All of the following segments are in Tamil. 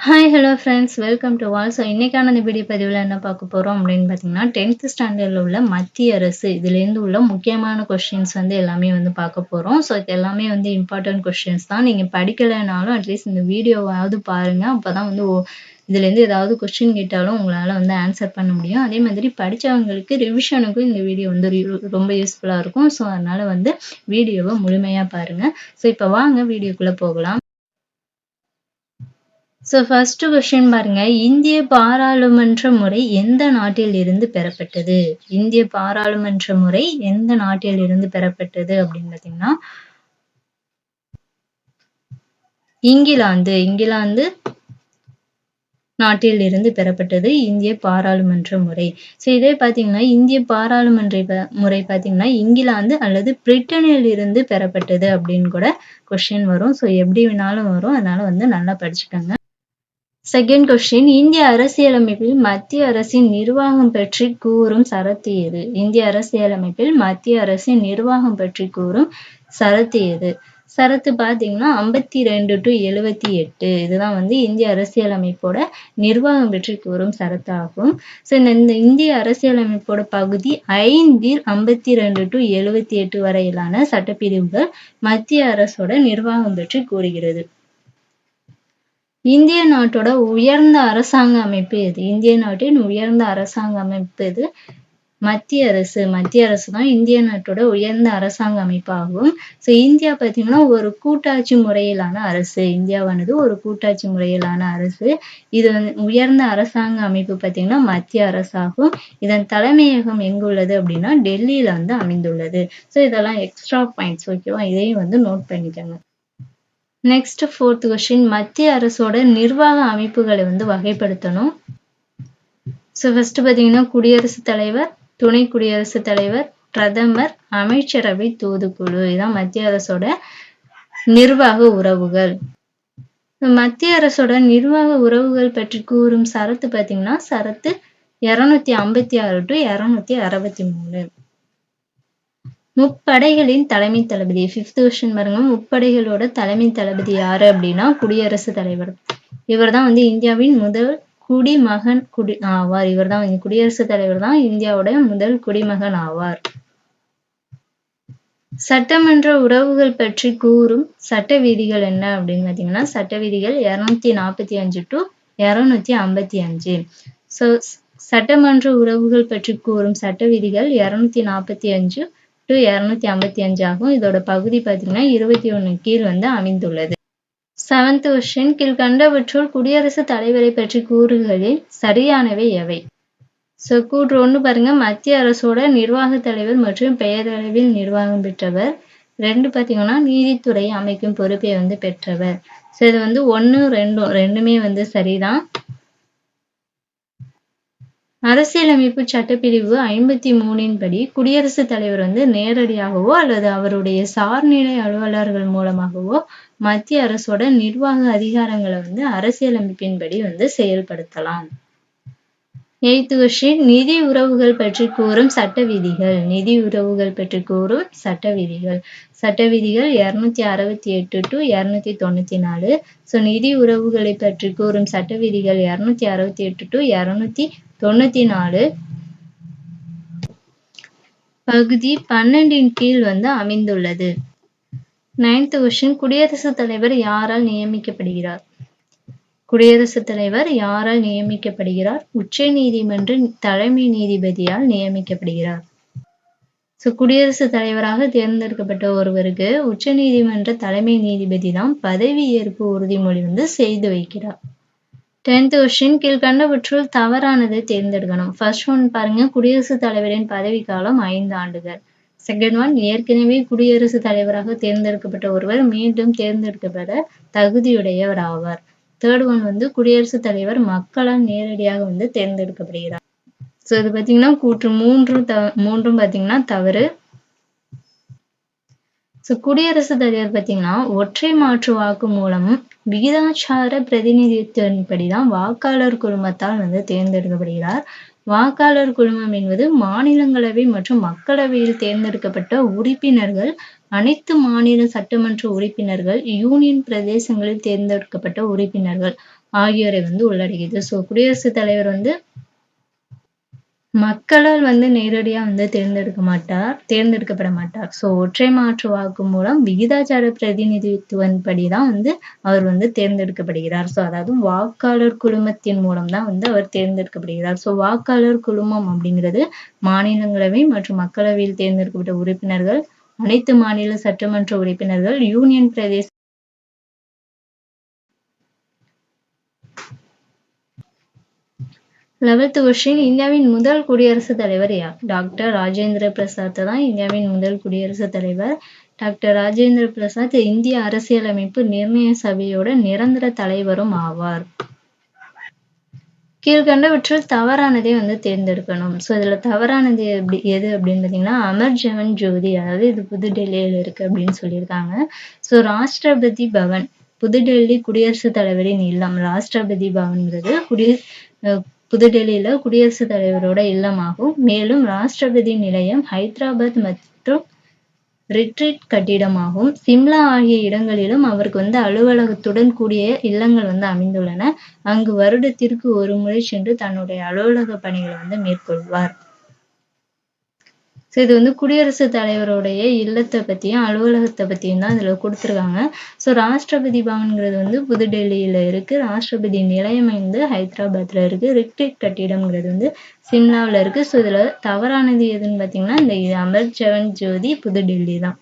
Hi hello friends welcome to wall so இன்றைக்கான இந்த வீடியோ பதிவில் என்ன பார்க்க போகிறோம் அப்படின்னு பார்த்தீங்கன்னா டென்த் ஸ்டாண்டர்டில் உள்ள மத்திய அரசு இதுலேருந்து உள்ள முக்கியமான கொஷின்ஸ் வந்து எல்லாமே வந்து பார்க்க போகிறோம் ஸோ இது எல்லாமே வந்து இம்பார்ட்டன்ட் கொஷின்ஸ் தான். நீங்கள் படிக்கலைனாலும் அட்லீஸ்ட் இந்த வீடியோவாவது பாருங்கள் அப்போ தான் வந்து இதுலேருந்து ஏதாவது கொஸ்டின் கேட்டாலும் உங்களால் வந்து ஆன்சர் பண்ண முடியும். அதே மாதிரி படித்தவங்களுக்கு ரிவிஷனுக்கும் இந்த வீடியோ வந்து ரொம்ப யூஸ்ஃபுல்லாக இருக்கும். ஸோ அதனால் வந்து வீடியோவை முழுமையாக பாருங்கள் ஸோ இப்போ வாங்க வீடியோக்குள்ளே போகலாம். ஸோ ஃபர்ஸ்ட் கொஸ்டின் பாருங்க. இந்திய பாராளுமன்ற முறை எந்த நாட்டில் இருந்து பெறப்பட்டது? இந்திய பாராளுமன்ற முறை எந்த நாட்டில் இருந்து பெறப்பட்டது அப்படின்னு பார்த்தீங்கன்னா இங்கிலாந்து. இங்கிலாந்து நாட்டில் இருந்து பெறப்பட்டது இந்திய பாராளுமன்ற முறை. ஸோ இதே பார்த்தீங்கன்னா இந்திய பாராளுமன்ற முறை பார்த்தீங்கன்னா இங்கிலாந்து அல்லது பிரிட்டனில் இருந்து பெறப்பட்டது அப்படின்னு கூட கொஸ்டின் வரும். ஸோ எப்படி வேணாலும் வரும். அதனால வந்து நல்லா படிச்சுக்கோங்க. செகண்ட் கொஸ்டின் இந்திய அரசியலமைப்பில் மத்திய அரசின் நிர்வாகம் பற்றி கூறும் சரத்து எது? இந்திய அரசியலமைப்பில் மத்திய அரசின் நிர்வாகம் பற்றி கூறும் சரத்து எது? சரத்து பார்த்தீங்கன்னா ஐம்பத்தி ரெண்டு டு எழுவத்தி எட்டு. இதுதான் வந்து இந்திய அரசியலமைப்போட நிர்வாகம் பற்றி கூறும் சரத்தாகும். ஸோ இந்த இந்திய அரசியலமைப்போட பகுதி ஐந்தில் ஐம்பத்தி ரெண்டு டு எழுவத்தி எட்டு வரையிலான சட்டப்பிரிவுகள் மத்திய அரசோட நிர்வாகம் பற்றி கூறுகிறது. இந்திய நாட்டோட உயர்ந்த அரசாங்க அமைப்பு எது? இந்திய நாட்டின் உயர்ந்த அரசாங்க அமைப்பு எது? மத்திய அரசு. மத்திய அரசு தான் இந்திய நாட்டோட உயர்ந்த அரசாங்க அமைப்பாகும். ஸோ இந்தியா பார்த்தீங்கன்னா ஒரு கூட்டாட்சி முறையிலான அரசு. இந்தியாவானது ஒரு கூட்டாட்சி முறையிலான அரசு. இது வந்து உயர்ந்த அரசாங்க அமைப்பு பார்த்தீங்கன்னா மத்திய அரசாகும். இதன் தலைமையகம் எங்குள்ளது அப்படின்னா டெல்லியில வந்து அமைந்துள்ளது. ஸோ இதெல்லாம் எக்ஸ்ட்ரா பாயிண்ட்ஸ் ஓகேவா இதையும் வந்து நோட் பண்ணிக்கோங்க. நெக்ஸ்ட் ஃபோர்த் கொஸ்டின் மத்திய அரசோட நிர்வாக அமைப்புகளை வந்து வகைப்படுத்தணும். ஸோ ஃபர்ஸ்ட் பார்த்தீங்கன்னா குடியரசுத் தலைவர் துணை குடியரசுத் தலைவர் பிரதமர் அமைச்சரவை தூதுக்குழு. இதான் மத்திய அரசோட நிர்வாக உறவுகள். மத்திய அரசோட நிர்வாக உறவுகள் பற்றி கூறும் சரத்து பார்த்தீங்கன்னா சரத்து இருநூத்தி ஐம்பத்தி ஆறு டு இரநூத்தி அறுபத்தி மூணு. முப்படைகளின் தலைமை தளபதி ஃபிஃப்த் கொஸ்டின் பாருங்க. முப்படைகளோட தலைமை தளபதி யாரு அப்படின்னா குடியரசுத் தலைவர். இவர் தான் வந்து இந்தியாவின் முதல் குடிமகன் குடி ஆவார். இவர் தான் குடியரசுத் தலைவர் தான் இந்தியாவோட முதல் குடிமகன் ஆவார். சட்டமன்ற உறவுகள் பற்றி கூறும் சட்ட விதிகள் என்ன அப்படின்னு பாத்தீங்கன்னா சட்ட விதிகள் இருநூத்தி நாற்பத்தி அஞ்சு டு இருநூத்தி ஐம்பத்தி அஞ்சு. ஸோ சட்டமன்ற உறவுகள் பற்றி கூறும் சட்ட விதிகள் இருநூத்தி நாற்பத்தி அஞ்சு டு இரநூத்தி ஐம்பத்தி அஞ்சு ஆகும். இதோட பகுதி பார்த்தீங்கன்னா இருபத்தி ஒன்று கீழ் வந்து அமைந்துள்ளது. செவன்த் கொஸ்டின் கீழ்கண்டவற்றுள் குடியரசுத் தலைவரை பற்றி கூறுகளில் சரியானவை எவை? ஸோ கூற்று ஒன்று பாருங்க. மத்திய அரசோட நிர்வாக தலைவர் மற்றும் பெயரளவில் நிர்வாகம் பெற்றவர். ரெண்டு பார்த்தீங்கன்னா நீதித்துறை அமைக்கும் பொறுப்பை வந்து பெற்றவர். ஸோ இது வந்து ஒன்று ரெண்டும் ரெண்டுமே வந்து சரிதான். அரசியலமைப்பு சட்டப்பிரிவு ஐம்பத்தி மூணின் படி குடியரசுத் தலைவர் வந்து நேரடியாகவோ அல்லது அவருடைய சார்நிலை அலுவலர்கள் மூலமாகவோ மத்திய அரசோட நிர்வாக அதிகாரங்களை வந்து அரசியலமைப்பின்படி வந்து செயல்படுத்தலாம். எய்த்து கொஸ்டின் நிதி உறவுகள் பற்றி கூறும் சட்ட விதிகள். நிதி உறவுகள் பற்றி கூறும் சட்ட விதிகள். சட்ட விதிகள் இருநூத்தி அறுபத்தி எட்டு டு இருநூத்தி தொண்ணூத்தி நாலு. ஸோ நிதி உறவுகளை பற்றி கூறும் சட்ட விதிகள் இருநூத்தி அறுபத்தி எட்டு டு இருநூத்தி தொண்ணூத்தி நாலு பகுதி பன்னெண்டின் கீழ் வந்து அமைந்துள்ளது. நைன்த் கொஸ்டின் குடியரசுத் தலைவர் யாரால் நியமிக்கப்படுகிறார்? குடியரசுத் தலைவர் யாரால் நியமிக்கப்படுகிறார்? உச்ச நீதிமன்ற தலைமை நீதிபதியால் நியமிக்கப்படுகிறார். ஸோ குடியரசுத் தலைவராக தேர்ந்தெடுக்கப்பட்ட ஒருவருக்கு உச்ச நீதிமன்ற தலைமை நீதிபதி தான் பதவி ஏற்பு உறுதிமொழி வந்து செய்து வைக்கிறார். டென்த் கொஸ்டின் கீழ்கண்டவற்றுள் தவறானதை தேர்ந்தெடுக்கணும். ஃபர்ஸ்ட் ஒன் பாருங்க குடியரசுத் தலைவரின் பதவிக்காலம் ஐந்து ஆண்டுகள். செகண்ட் ஒன் ஏற்கனவே குடியரசுத் தலைவராக தேர்ந்தெடுக்கப்பட்ட ஒருவர் மீண்டும் தேர்ந்தெடுக்கப்பட தகுதியுடையவர் ஆவார். தேர்ட் ஒன் வந்து குடியரசுத் தலைவர் மக்களால் நேரடியாக வந்து தேர்ந்தெடுக்கப்படுகிறார். ஸோ இது பார்த்தீங்கன்னா கூற்று மூன்றும் த மூன்றும் பார்த்தீங்கன்னா தவறு. ஸோ குடியரசு தலைவர் பார்த்தீங்கன்னா ஒற்றை மாற்று வாக்கு மூலம் விகிதாச்சார பிரதிநிதித்துவத்தின்படிதான் வாக்காளர் குழுமத்தால் வந்து தேர்ந்தெடுக்கப்படுகிறார். வாக்காளர் குழுமம் என்பது மாநிலங்களவை மற்றும் மக்களவையில் தேர்ந்தெடுக்கப்பட்ட உறுப்பினர்கள் அனைத்து மாநில சட்டமன்ற உறுப்பினர்கள் யூனியன் பிரதேசங்களில் தேர்ந்தெடுக்கப்பட்ட உறுப்பினர்கள் ஆகியோரை வந்து உள்ளடக்கியது. ஸோ குடியரசுத் தலைவர் வந்து மக்களால் வந்து நேரடியா வந்து தேர்ந்தெடுக்க மாட்டார் தேர்ந்தெடுக்கப்பட மாட்டார். சோ ஒற்றை மாற்று வாக்கு மூலம் விகிதாச்சார பிரதிநிதித்துவன்படி தான் வந்து அவர் வந்து தேர்ந்தெடுக்கப்படுகிறார். சோ அதாவது வாக்காளர் குழுமத்தின் மூலம் தான் வந்து அவர் தேர்ந்தெடுக்கப்படுகிறார். ஸோ வாக்காளர் குழுமம் அப்படிங்கிறது மாநிலங்களவை மற்றும் மக்களவையில் தேர்ந்தெடுக்கப்பட்ட உறுப்பினர்கள் அனைத்து மாநில சட்டமன்ற உறுப்பினர்கள் யூனியன் பிரதேச லெவல்த் கொஸ்டின் இந்தியாவின் முதல் குடியரசுத் தலைவர் யார்? டாக்டர் ராஜேந்திர பிரசாத் தான் இந்தியாவின் முதல் குடியரசுத் தலைவர். டாக்டர் ராஜேந்திர பிரசாத் இந்திய அரசியலமைப்பு நிர்ணய சபையோட நிரந்தர தலைவரும் ஆவார். கீழ்கண்டவற்றில் தவறானதை வந்து தேர்ந்தெடுக்கணும். ஸோ இதுல தவறானது எப்படி எது அப்படின்னு பார்த்தீங்கன்னா அமர் ஜவன் ஜோதி அதாவது இது புதுடெல்லியில இருக்கு அப்படின்னு சொல்லியிருக்காங்க. ஸோ ராஷ்டிரபதி பவன் புதுடெல்லி குடியரசுத் தலைவரின் இல்லம். ராஷ்டிரபதி பவன்கிறது குடிய புதுடெல்லியில குடியரசுத் தலைவரோட இல்லமாகும். மேலும் ராஷ்டிரபதி நிலையம் ஹைதராபாத் மற்றும் ரிட்ரீட் கட்டிடமாகும். சிம்லா ஆகிய இடங்களிலும் அவருக்கு வந்து அலுவலகத்துடன் கூடிய இல்லங்கள் வந்து அமைந்துள்ளன. அங்கு வருடத்திற்கு ஒரு முறை சென்று தன்னுடைய அலுவலக பணிகளை வந்து மேற்கொள்வார். ஸோ இது வந்து குடியரசுத் தலைவருடைய இல்லத்தை பற்றியும் அலுவலகத்தை பற்றியும் தான் இதில் கொடுத்துருக்காங்க. ஸோ ராஷ்டிரபதி பவன்கிறது வந்து புதுடெல்லியில் இருக்குது ராஷ்டிரபதி நிலையம் வந்து ஹைதராபாத்தில் இருக்குது ரிக்டிக் கட்டிடம்ங்கிறது வந்து சிம்லாவில் இருக்குது ஸோ இதில் தவறானது எதுன்னு பார்த்தீங்கன்னா இந்த அமர் ஜவன் ஜோதி புதுடெல்லி தான்.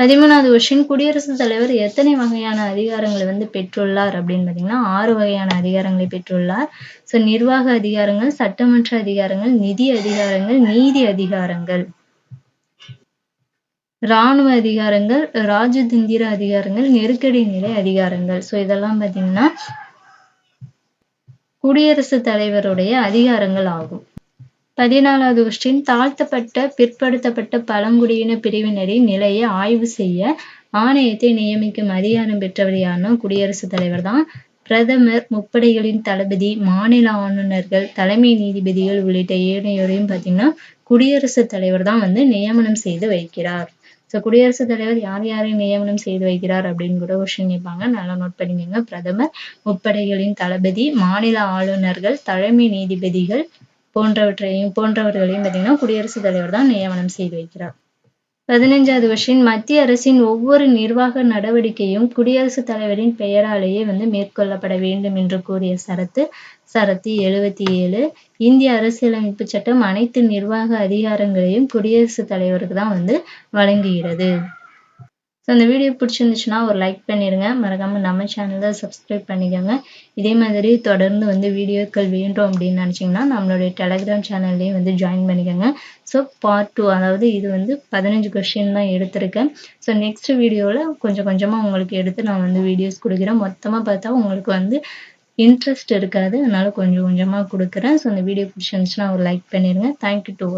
பதிமூணாவது கொஸ்டின் குடியரசுத் தலைவர் எத்தனை வகையான அதிகாரங்களை வந்து பெற்றுள்ளார் அப்படின்னு பார்த்தீங்கன்னா ஆறு வகையான அதிகாரங்களை பெற்றுள்ளார். ஸோ நிர்வாக அதிகாரங்கள் சட்டமன்ற அதிகாரங்கள் நிதி அதிகாரங்கள் நீதி அதிகாரங்கள். இராணுவ அதிகாரங்கள் ராஜதந்திர அதிகாரங்கள் நெருக்கடி நிலை அதிகாரங்கள். ஸோ இதெல்லாம் பார்த்தீங்கன்னா குடியரசுத் தலைவருடைய அதிகாரங்கள் ஆகும். பதினாலாவது கொஸ்டின் தாழ்த்தப்பட்ட பிற்படுத்தப்பட்ட பழங்குடியின பிரிவினரின் நிலையை ஆய்வு செய்ய ஆணையத்தை நியமிக்கும் அதிகாரம் பெற்றவர் யாருன்னா குடியரசுத் தலைவர் தான். பிரதமர் முப்படைகளின் தளபதி மாநில ஆளுநர்கள் தலைமை நீதிபதிகள் உள்ளிட்ட ஏனையோரையும் பார்த்தீங்கன்னா குடியரசுத் தலைவர் தான் வந்து நியமனம் செய்து வைக்கிறார். ஸோ குடியரசுத் தலைவர் யார் யாரை நியமனம் செய்து வைக்கிறார் அப்படின்னு கூட கொஸ்டின் கேட்பாங்க. நல்லா நோட் பண்ணிக்கோங்க. பிரதமர் முப்படைகளின் தளபதி மாநில ஆளுநர்கள் தலைமை நீதிபதிகள் போன்றவற்றையும் போன்றவர்களையும் பார்த்தீங்கன்னா குடியரசுத் தலைவர் தான் நியமனம் செய்து வைக்கிறார். பதினைஞ்சாவது வருஷம் மத்திய அரசின் ஒவ்வொரு நிர்வாக நடவடிக்கையும் குடியரசுத் தலைவரின் பெயராலேயே வந்து மேற்கொள்ளப்பட வேண்டும் என்று கூறிய சரத்து சரத்து எழுபத்தி ஏழு இந்திய அரசியலமைப்பு சட்டம் அனைத்து நிர்வாக அதிகாரங்களையும் குடியரசுத் தலைவருக்கு தான் வந்து வழங்குகிறது. இந்த வீடியோ பிடிச்சிருந்துச்சுன்னா ஒரு லைக் பண்ணிடுங்க மறக்காமல் நம்ம சேனலை சப்ஸ்கிரைப் பண்ணிக்கோங்க. இதே மாதிரி தொடர்ந்து வந்து வீடியோக்கள் வேண்டும் அப்படின்னு நினச்சிங்கன்னா நம்மளுடைய டெலகிராம் சேனல்லையும் வந்து ஜாயின் பண்ணிக்கோங்க. ஸோ பார்ட் டூ அதாவது இது வந்து பதினஞ்சு கொஷின் தான் எடுத்திருக்கேன். ஸோ நெக்ஸ்ட் வீடியோவில் கொஞ்சம் கொஞ்சமாக உங்களுக்கு எடுத்து நான் வந்து வீடியோஸ் கொடுக்குறேன். மொத்தமாக பார்த்தா உங்களுக்கு வந்து இன்ட்ரெஸ்ட் இருக்காது. அதனால கொஞ்சம் கொஞ்சமாக கொடுக்குறேன். ஸோ அந்த வீடியோ பிடிச்சிருந்துச்சுன்னா ஒரு லைக் பண்ணிடுங்க தேங்க்யூ டு